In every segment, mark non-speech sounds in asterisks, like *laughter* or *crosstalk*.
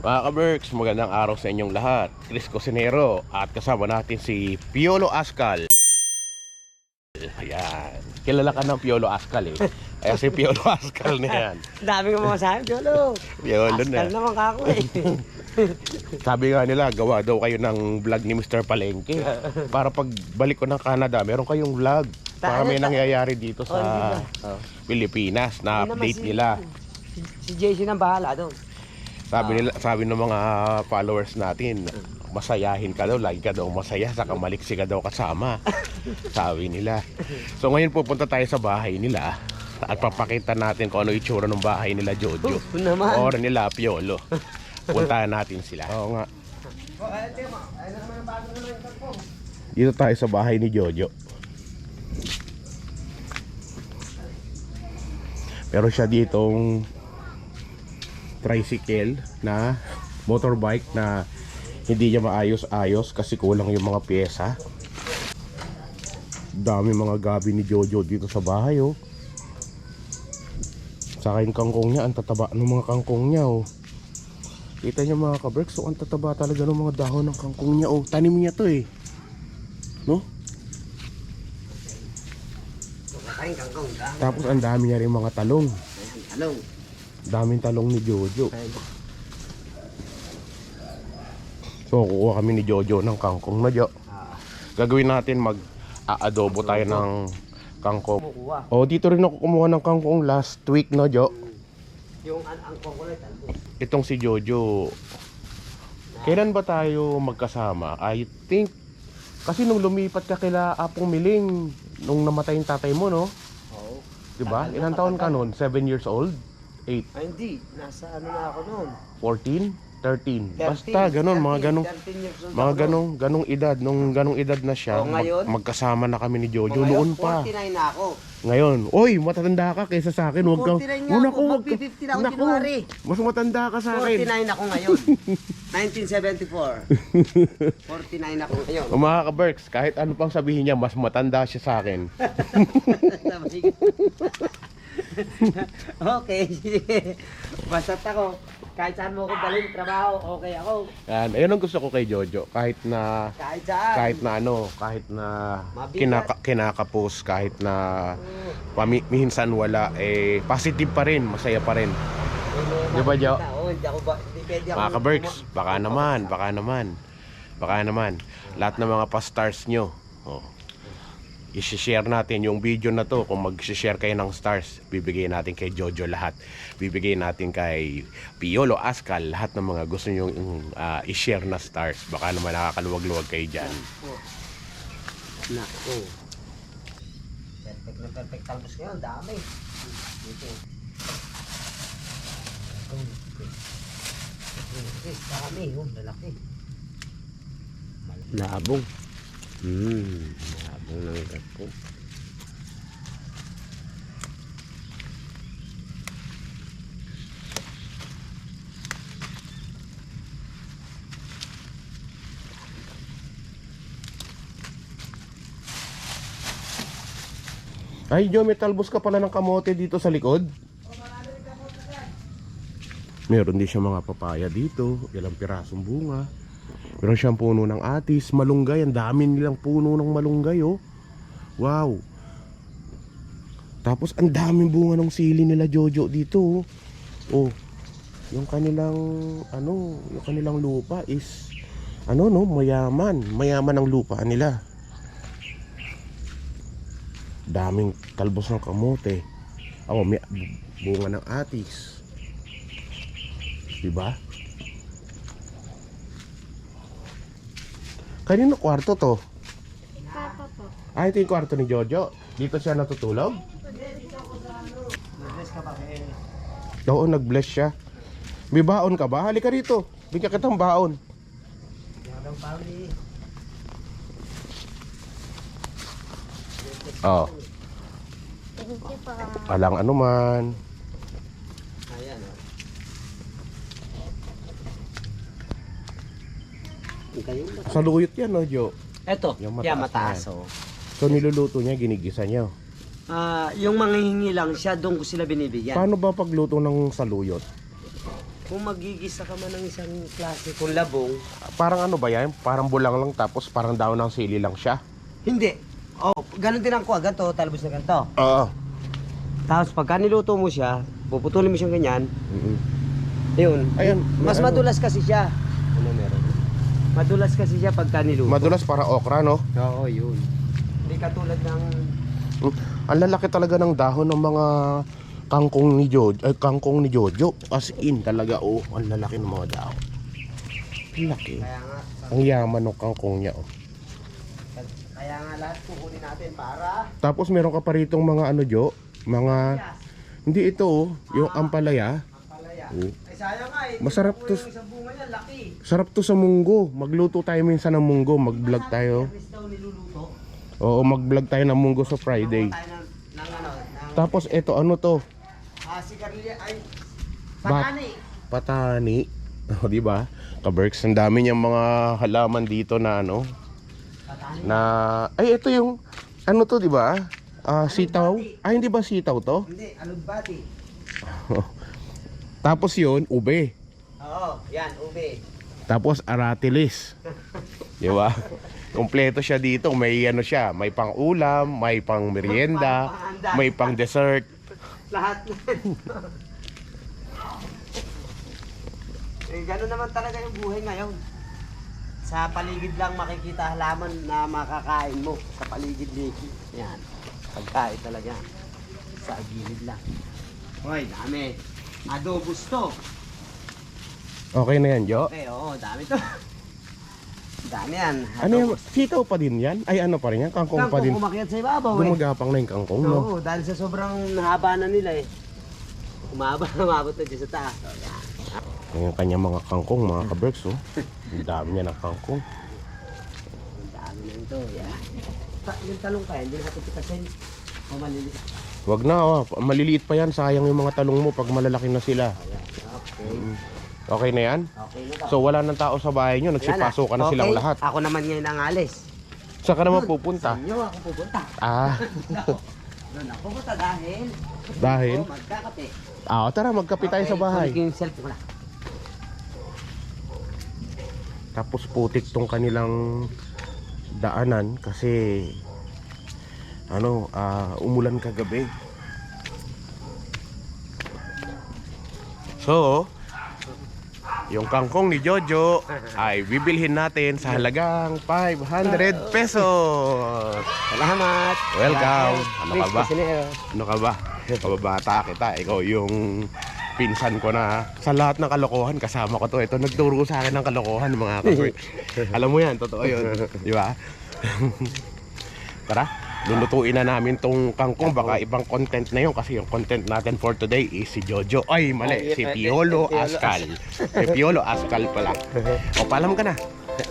Mga ka-Berks, magandang araw sa inyong lahat. Chris Cosinero at kasama natin si Piolo Ascal. Ayan. Kilala ka ng Piolo Ascal eh. Ayan si Piolo Ascal na yan. *laughs* Dami ko mga sabi, Jolo. Piolo Askal na. naman kako eh. *laughs* Sabi nga nila, gawa daw kayo ng vlog ni Mr. Palengke. Para pag balik ko ng Canada, meron kayong vlog. Para may nangyayari dito Oh, sa uh, Pilipinas na update nila. Si, si JC nang bahala doon. Sabi nila, sabi ng mga followers natin, masayahin ka daw, lagi ka daw masaya, saka maliksi ka daw kasama. *laughs* sabi nila. So ngayon pupunta tayo sa bahay nila at papakita natin kung ano itsura ng bahay nila Jojo. Oh, naman. Or nila Piolo. Puntahan natin sila. Oo nga. Dito tayo sa bahay ni Jojo. Pero siya ditong tricycle na motorbike na hindi niya maayos-ayos kasi kulang yung mga pyesa. Dami mga gabi ni Jojo dito sa bahay oh. Saka yung kangkong niya, ang tataba ng mga kangkong niya oh. Kita niyo mga kaberks, so ang tataba talaga ng mga dahon ng kangkong niya oh. Tanim niya to eh. No? Ka. Tapos ang dami niya rin mga talong. Talong. Daming talong ni Jojo. So kukuha kami ni Jojo ng kangkong na Jo. Ah, Gagawin natin mag aadobo tayo ng kangkong. Oh, dito rin ako kumuha ng kangkong last week no, Jo. Yung an ang kukulit, ano? Itong si Jojo. Kailan ba tayo magkasama? I think kasi nung lumipat ka kila Apong Miling nung namatay yung tatay mo, no? Oo. 'Di ba? Tagal na, Ilang taon ka noon? 7 years old? 8, Ay, hindi. Nasa ano na ako noon. 14, 13. 13, Basta ganun, mga 13, ganong 13 years old mga ako noon. ganong ganong edad nung ganong edad na siya. Oh, ngayon? mag- magkasama na kami ni Jojo O, ngayon, noon pa. 49 na ako. Ngayon, oy, matanda ka kaysa sa akin. Huwag kang 49 nga Oh, ako, naku, wag ka- magpi-50 na ako naku, January. Mas matanda ka sa akin. 49 ako ngayon. *laughs* 1974. 49 ako ngayon. O mga ka-Berks, kahit ano pang sabihin niya, mas matanda siya sa akin. *laughs* *laughs* *laughs* okay, sige. Basta't ako, kahit saan mo ako dalhin trabaho, okay ako. Yan, ayun ang gusto ko kay Jojo. Kahit na Kahit saan. kahit na ano, kahit na Mabigat. kinaka, kinakapos, kahit na pami, minsan wala, eh, positive pa rin, masaya pa rin. Di ba, Jo? Oo, hindi ako ba, hindi pwede ako. Mga ka-Berks, baka naman, baka naman, baka naman. Lahat ng mga pa-stars nyo, oh, i-share natin yung video na to. Kung mag-share kayo ng stars, bibigay natin kay Jojo lahat. Bibigay natin kay Piolo Ascal lahat ng mga gusto nyo uh, i-share na stars. Baka naman nakakaluwag-luwag kayo dyan. Nako. Perfect na perfect talbos ngayon, dami. Dito. Oh. Dami, oh, lalaki. Labong. Hmm, labong ng ko. Ay, Jo, may talbos ka pala ng kamote dito sa likod. Meron din siya mga papaya dito, ilang pirasong bunga. Meron siyang puno ng atis, malunggay, ang dami nilang puno ng malunggay oh. Wow. Tapos ang daming bunga ng sili nila Jojo dito oh. Oh. Yung kanilang ano, yung kanilang lupa is ano no, mayaman, mayaman ang lupa nila. Daming talbos ng kamote. Oh, may bunga ng atis. Diba? Kanino kwarto to? Papa po. Ah, ito yung kwarto ni Jojo. Dito siya natutulog? Oo, nag-bless siya. May baon ka ba? Halika rito. Bigyan kitang baon. Oo. Thank you po. Alang anuman. Ayan, oh. Ba? Saluyot yan, no, Jo? Eto, Yung yan mataas mataas, oh. So, niluluto niya, ginigisa niya. Ah, yung manghihingi lang siya, doon ko sila binibigyan. Paano ba pagluto ng saluyot? Kung magigisa ka man ng isang klase kung labong, Parang ano ba yan? Parang bulang lang tapos parang daon ng sili lang siya. hindi. Oh, ganun din ang kuha. Ganito, talbos na ganito. Oo. Tapos pagka niluto mo siya, puputulin mo siyang ganyan, Mm-mm. yun. Ayan, Mas ano. madulas kasi siya. Ano meron? Madulas kasi siya pagka niluto. Madulas para okra, no? Oo, yun. Hindi katulad ng... Mm. Ang lalaki talaga ng dahon ng mga kangkong ni Jojo, ay kangkong ni Jojo. As in talaga, oh, ang lalaki ng mga dahon. Ang laki. Kaya nga, Ang yaman ng kangkong niya, oh. kaya nga lahat kukunin natin para... Tapos meron ka pa ritong mga ano, Jo, mga hindi ito, oh, yung ampalaya. Ang palaya. Oh. Ay sayang nga eh. Masarap to. Niya, laki. Sarap to sa munggo. Magluto tayo minsan ng munggo, mag-vlog tayo. Oo, mag-vlog tayo ng munggo sa Friday. Ano. Tapos ito, ano to? Ah, si Carlia, ay... Bat- Patani. Patani. *laughs* O, di ba? Kaberks, ang dami niyang mga halaman dito na ano, Patani. na ay ito yung ano to, di ba? Ah, sitaw. Ay, hindi ba sitaw to? Hindi, alugbati. *laughs* Tapos yun, ube. Oo, yan, ube. Tapos aratilis. *laughs* Di ba? Kompleto siya dito. May ano siya, may pang ulam, may pang merienda, may pang dessert. Lahat eh, gano'n naman talaga yung buhay ngayon. Sa paligid lang makikita halaman na makakain mo. Sa paligid-ligid. Yan. Pagkain talaga. Sa gilid lang. Hoy, dami. Adobos to. Okay na yan, Jo. Okay, oo, dami to. *laughs* dami yan. Ano yan? Sitaw pa din yan? Ay, ano pa rin yan? Kangkong pa din. Kung umakyat sa ibabaw eh. Gumagapang na yung kangkong, no? Oo, dahil sa sobrang haba na nila eh. Umaba, *laughs* umabot na dyan sa taas. Yung kanyang mga kangkong, mga kaberks, oh. Ang dami niya ng kangkong. Ang dami na ito. Yan. Ta yung talong kaya, hindi nakatipitasin. O maliliit. Wag na, oh. Maliliit pa yan. Sayang yung mga talong mo pag malalaki na sila. Ayan. Okay. Okay na yan? Okay na? So, wala nang tao sa bahay nyo. Nagsipasok ka na Okay. silang lahat. Ako naman ngayon ang alis. Saan ka naman pupunta? Sa inyo ako pupunta. Ah, *laughs* Doon ako pupunta dahil dahil? ako magkakape. Ah, tara, magkape tayo sa bahay. ko yung cellphone ko na. Tapos putik tong kanilang daanan kasi ano, ah, umulan kagabi. So, yung kangkong ni Jojo ay bibilhin natin sa halagang 500 pesos. Salamat. Welcome. Ano ka ba? Ano ka ba? Kababata kita. Ikaw yung pinsan ko na sa lahat ng kalokohan kasama ko to. Ito nagturo sa akin ng kalokohan mga kapatid. *laughs* Alam mo yan, totoo yun. Di ba? *laughs* Tara, lulutuin na namin tong kangkong. Baka ibang content na yun kasi yung content natin for today is si Jojo. Ay, mali. Si Piolo Ascal. Si Piolo Ascal pala. O, paalam ka na.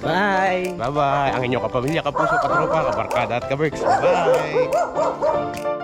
Bye. Bye-bye. Ang inyong kapamilya, kapuso, katropa, kabarkada at kaberks. Bye!